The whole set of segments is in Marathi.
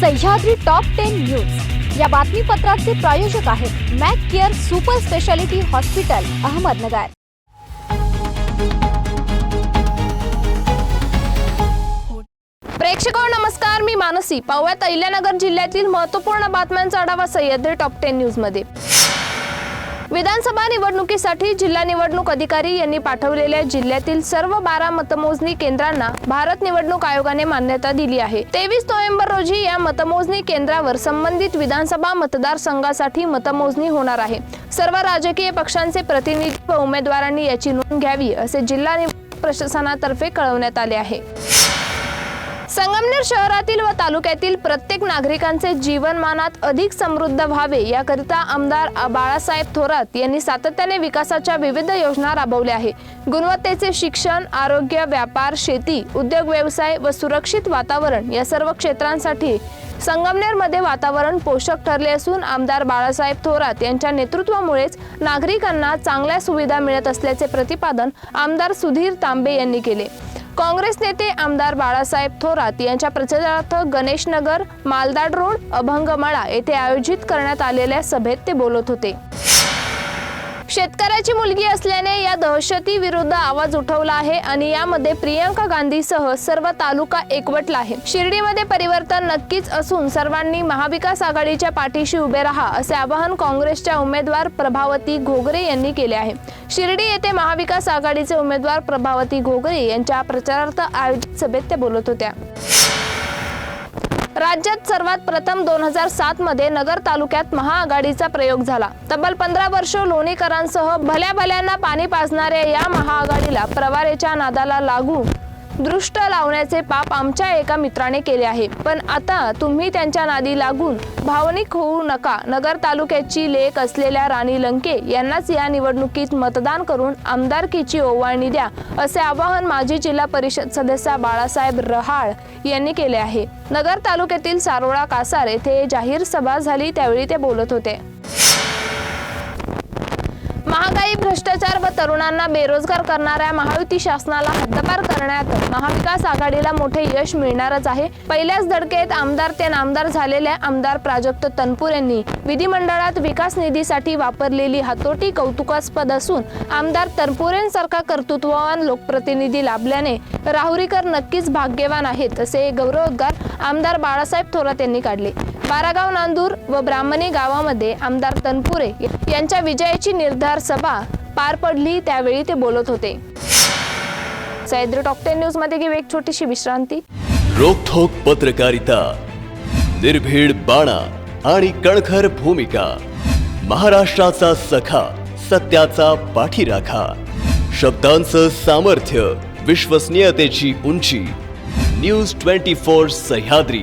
सह्याद्री टॉप टेन न्यूज या बातमीपत्राचे प्रायोजक आहेत Mac Care super speciality hospital Ahmednagar. प्रेक्षको नमस्कार. मी मानसी. पाहुयात अहिल्यानगर जिल्ह्यातील महत्त्वपूर्ण बातम्यांचा आढावा सह्याद्री टॉप टेन न्यूजमध्ये. विधानसभा निवडणुकीसाठी जिल्हा निवडणूक अधिकारी यांनी पाठवलेल्या जिल्ह्यातील सर्व बारा मतमोजणी केंद्रांना भारत निवडणूक आयोगाने मान्यता दिली आहे. तेवीस नोव्हेंबर रोजी या मतमोजणी केंद्रावर संबंधित विधानसभा मतदारसंघासाठी मतमोजणी होणार आहे. सर्व राजकीय पक्षांचे प्रतिनिधी व उमेदवारांनी याची नोंद घ्यावी असे जिल्हा निवडणूक प्रशासनातर्फे कळवण्यात आले आहे. संगमनेर शहरातील व तालुक्यातील प्रत्येक नागरिकांचे जीवनमानात अधिक समृद्ध व्हावे याकरिता आमदार बाळासाहेब थोरात यांनी सातत्याने विकासाच्या विविध योजना राबवल्या आहे गुणवत्तेचे शिक्षण आरोग्य व्यापार शेती उद्योग व्यवसाय व सुरक्षित वातावरण या सर्व क्षेत्रांसाठी संगमनेरमध्ये वातावरण पोषक ठरले असून आमदार बाळासाहेब थोरात यांच्या नेतृत्वामुळेच नागरिकांना चांगल्या सुविधा मिळत असल्याचे प्रतिपादन आमदार सुधीर तांबे यांनी केले. काँग्रेस नेते आमदार बाळासाहेब थोरात यांच्या प्रचारार्थ गणेशनगर मालदाड रोड अभंगमाळा येथे आयोजित करण्यात आलेल्या सभेत ते बोलत होते. शेतकऱ्याची मुलगी असल्याने या दहशती विरुद्ध आवाज उठवला आहे आणि यामध्ये प्रियंका गांधीसह सर्व तालुका एकवटला आहे. शिर्डीमध्ये परिवर्तन नक्कीच असून सर्वांनी महाविकास आघाडीच्या पाठीशी उभे राहा असे आवाहन काँग्रेसच्या उमेदवार प्रभावती घोगरे यांनी केले आहे. शिर्डी येथे महाविकास आघाडीचे उमेदवार प्रभावती घोगरे यांच्या प्रचारार्थ आयोजित सभेत ते बोलत होत्या. राज्यात सर्वात प्रथम दोन हजार सात मध्ये नगर तालुक्यात महाआघाडीचा प्रयोग झाला. तब्बल पंधरा वर्ष लोणीकरांसह भल्या भल्यांना पाणी पाजणाऱ्या या महाआघाडीला प्रवारेच्या नादाला लागू दृष्ट लावण्याचे पाप आमच्या एका मित्राने केले आहे. पण आता तुम्ही त्यांच्या नादी लागून भावनिक होऊ नका. नगर तालुक्याची लेख असलेल्या राणी लंके यांनाच या निवडणुकीत मतदान करून आमदारकीची ओवाळणी द्या असे आवाहन माजी जिल्हा परिषद सदस्य बाळासाहेब रहाळ यांनी केले आहे. नगर तालुक्यातील सारोळा कासार येथे जाहीर सभा झाली त्यावेळी ते बोलत होते. महागाई भ्रष्टाचार व तरुणांना बेरोजगार करणाऱ्या महायुती शासनाला हद्दपार करण्यात महाविकास आघाडीला मोठे यश मिळणारच आहे. पहिल्याच धडकेत आमदार ते नामदार झालेल्या आमदार प्राजक्त तनपूर यांनी विधिमंडळात विकास निधीसाठी वापरलेली हातोटी कौतुकास्पद असून आमदार तनपुरेंसारखा कर्तृत्ववान लोकप्रतिनिधी लाभल्याने राहुरीकर नक्कीच भाग्यवान आहेत असे गौरवोद्गार आमदार बाळासाहेब थोरात यांनी काढले. बारागाव नांदूर व ब्राह्मणी गावामध्ये आमदार तनपुरे यांच्या विजयाची निर्धार सभा पार पडली त्यावेळी ते बोलत होते. सह्याद्री टॉप टेन न्यूजमध्ये घेऊ एक छोटीशी विश्रांती. रोखोक पत्रकारिता निर्भीड बाणा आणि कणखर भूमिका महाराष्ट्राचा सखा सत्याचा पाठीराखा शब्दांचं सामर्थ्य विश्वसनीयतेची उंची news twenty four Sahyadri.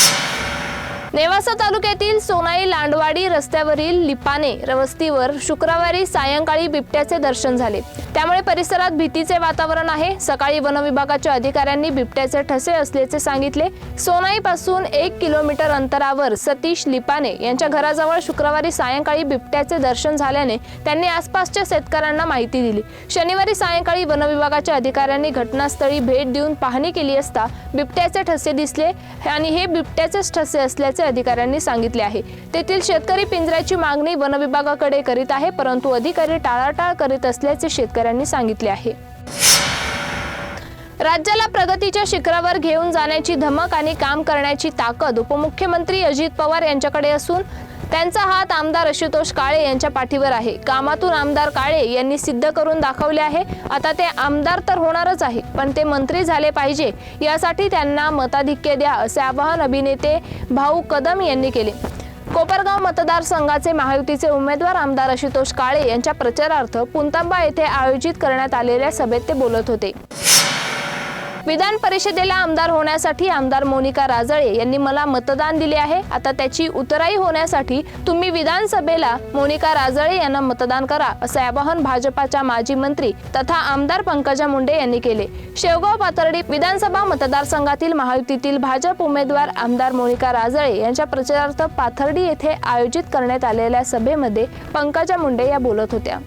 Nevasa तालुक्यातील सोनाई लांडवाडी रस्त्यावरील लिपाने वस्तीवर शुक्रवारी सायंकाळी बिबट्याचे दर्शन झाले. त्यामुळे परिसरात भीतीचे वातावरण आहे. सकाळी वनविभागाच्या अधिकाऱ्यांनी बिबट्याचे ठसे असल्याचे सांगितले. सोनाई पासून एक किलोमीटर अंतरावर सतीश लिपाने यांच्या घराजवळ शुक्रवारी सायंकाळी बिबट्याचे दर्शन झाल्याने त्यांनी आसपासच्या शेतकऱ्यांना माहिती दिली. शनिवारी सायंकाळी वनविभागाच्या अधिकाऱ्यांनी घटनास्थळी भेट देऊन पाहणी केली असता बिबट्याचे ठसे दिसले आणि हे बिबट्याचेच ठसे असल्याचे अधिकाऱ्यांनी सांगितले आहे. तेथील शेतकरी पिंजऱ्याची मागणी वन विभागाकडे करीत आहे परंतु अधिकारी टाळाटाळ करीत असल्याचे शेतकऱ्यांनी सांगितले आहे. राज्याला प्रगतीच्या शिखरावर घेऊन जाण्याची धमक आणि काम करण्याची ताकद उपमुख्यमंत्री अजित पवार यांच्याकडे असून त्यांचा हात आमदार आशुतोष काळे यांच्या पाठीवर आहे. कामातून आमदार काळे यांनी सिद्ध करून दाखवले आहे. आता ते आमदार तर होणारच आहे पण ते मंत्री झाले पाहिजे. यासाठी त्यांना मताधिक्य द्या असे आवाहन अभिनेते भाऊ कदम यांनी केले. कोपरगाव मतदारसंघाचे महायुतीचे उमेदवार आमदार आशुतोष काळे यांच्या प्रचारार्थ पुंतांबा येथे आयोजित करण्यात आलेल्या सभेत ते बोलत होते. विधान परिषदेला आमदार होण्यासाठी आमदार मोनिका राजळे यांनी मला मतदान दिले आहे. आता त्याची उतराई होण्यासाठी तुम्ही विधानसभेला मोनिका राजळे यांना मतदान करा असे आवाहन भाजपाच्या माजी मंत्री तथा आमदार पंकजा मुंडे यांनी केले. शेवगाव पाथर्डी विधानसभा मतदारसंघातील महायुतीतील भाजप उमेदवार आमदार मोनिका राजळे यांच्या प्रचारार्थ पाथर्डी येथे आयोजित करण्यात आलेल्या सभेमध्ये पंकजा मुंडे या बोलत होत्या.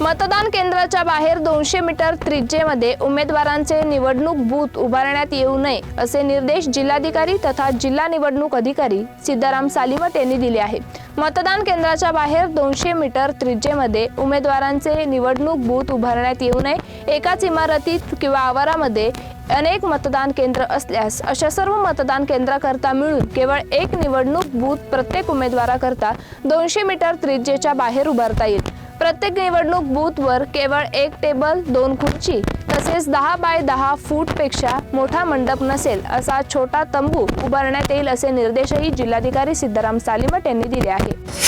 मतदान केंद्राच्या बाहेर दोनशे मीटर त्रिज्येमध्ये उमेदवारांचे निवडणूक बूथ उभारण्यात येऊ नये असे निर्देश जिल्हाधिकारी तथा जिल्हा निवडणूक अधिकारी सिद्धाराम सालिमट यांनी दिले आहे. मतदान केंद्राच्या बाहेर दोनशे मीटर त्रिज्येमध्ये उमेदवारांचे निवडणूक बूथ उभारण्यात येऊ नये एकाच इमारतीत किंवा आवारामध्ये अनेक मतदान केंद्र असल्यास अशा सर्व मतदान केंद्राकरता मिळून केवळ एक निवडणूक बूथ प्रत्येक उमेदवाराकरता दोनशे मीटर त्रिज्येच्या बाहेर उभारता येईल. प्रत्येक निवडणूक बूथवर केवळ एक टेबल दोन खुर्ची तसेच दहा बाय दहा फूटपेक्षा मोठा मंडप नसेल असा छोटा तंबू उभारण्यात येईल असे निर्देशही जिल्हाधिकारी सिद्धाराम सालिमट यांनी दिले आहे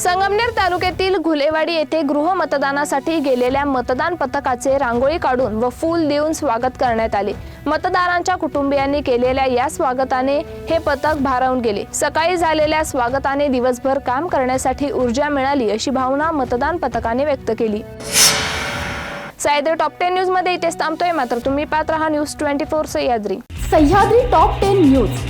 संगमनेर तालुक्यातील घुलेवाडी येथे गृहमतदानासाठी गेलेल्या मतदान पथकाचे रांगोळी काढून व फूल देऊन स्वागत करण्यात आले. मतदारांच्या कुटुंबियांनी केलेल्या या स्वागताने हे पथक भारावून गेले. सकाळी झालेल्या स्वागताने दिवसभर काम करण्यासाठी ऊर्जा मिळाली अशी भावना मतदान पथकाने व्यक्त केली. सह्याद्री टॉप टेन न्यूजमध्ये इथेच थांबतोय. मात्र तुम्ही पाहत राहा news twenty four Sahyadri. Sahyadri top ten news.